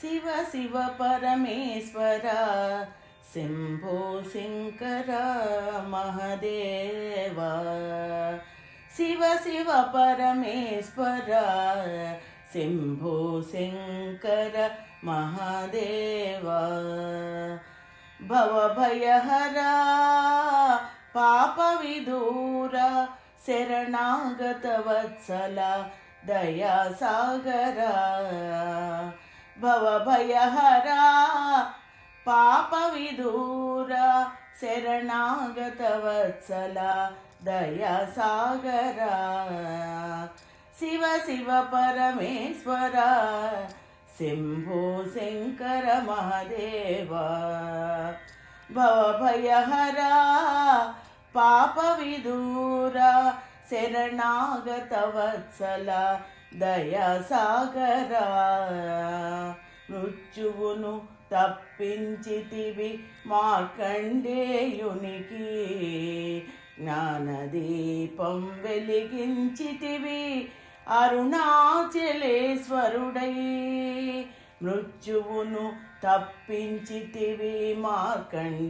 శివ శివ పరమేశ్వర శంభో శంకర మహదేవ. శివ శివ పరమేశ్వర శంభో శంకర మహదేవ. భవభయహరా పాప విదూర శరణాగత వత్సల దయా సాగర భవభయహరా పాప విదూర శరణాగత వత్సల దయా సాగర శివ శివ పరమేశ్వర శంభో శంకర మహదేవ భవభయహరా శరణాగత వత్సల దయా మృత్యువును తప్పించితివి మార్కండేయునికి జ్ఞానదీపం వెలిగించితివి అరుణాచలేశ్వరుడై. మృత్యువును తప్పించితివి మార్కండేయునికి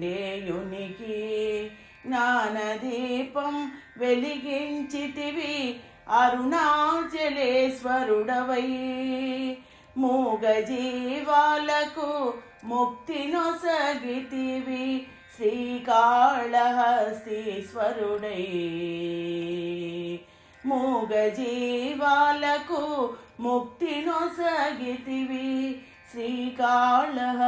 జ్ఞానదీపం వెలిగించితివి అరుణాచలేశ్వరుడవై. మూగ జీవాలకు ముక్తి నొసగితివి శ్రీకాళహస్తీశ్వరుడై. మూగ జీవాలకు ముక్తి నొసగితివి శ్రీకాళహస్తీశ్వరుడై.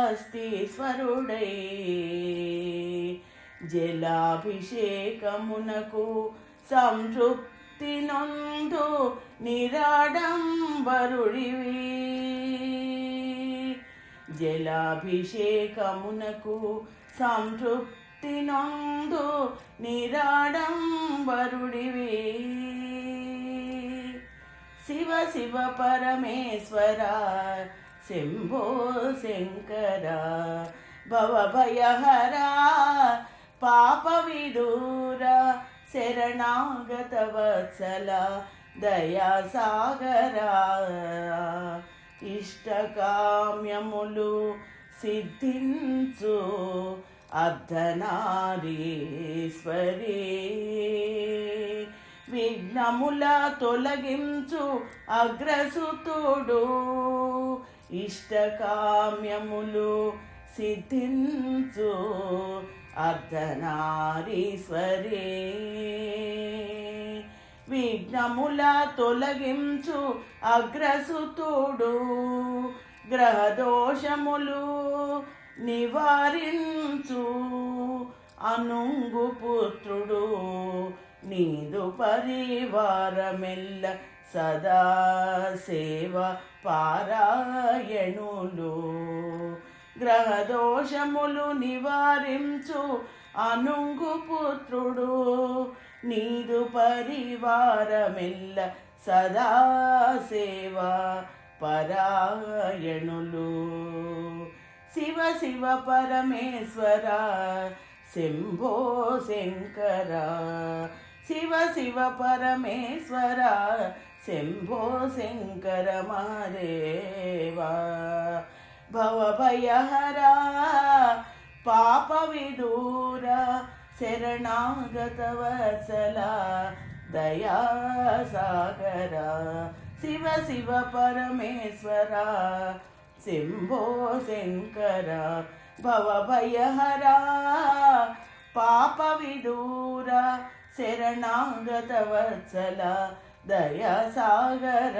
జలాభిషేకమునకు సంతృప్తి నొందు నిరాడంబరుడివి. జలాభిషేకమునకు సంతృప్తి నొందు నిరాడంబరుడివి. శివ శివ పరమేశ్వర శంభో శంకర భవభయహరా పాప విడూర శరణాగత వత్సల దయా సాగరా ఇష్టకామ్యములు సిద్ధించు అర్ధనారీశ్వరి. విఘ్నముల తొలగించు అగ్రసుతుడు. ఇష్టకామ్యములు సిద్ధించు అర్ధనారీశ్వరే. విఘ్నముల తొలగించు అగ్రసుతుడు గ్రహదోషములు నివారించు అనుంగు పుత్రుడు. నీదు పరివారమెల్ల సదా సేవ పారాయణులు. గ్రహదోషములు నివారించు. అనుంగు పుత్రుడు నీదు పరివారమెల్ల సదా సేవ పరాయణులు. శివ శివ పరమేశ్వర శంభో శంకర. శివ శివ పరమేశ్వర శంభో శంకర మారేవా భవభయహర పాప విదూర శరణాగత వసల దయాసాగర శివ శివ పరమేశ్వర శంభో శంకర భవభయహర పాప విదూర శరణాగత వత్సల దయాసాగర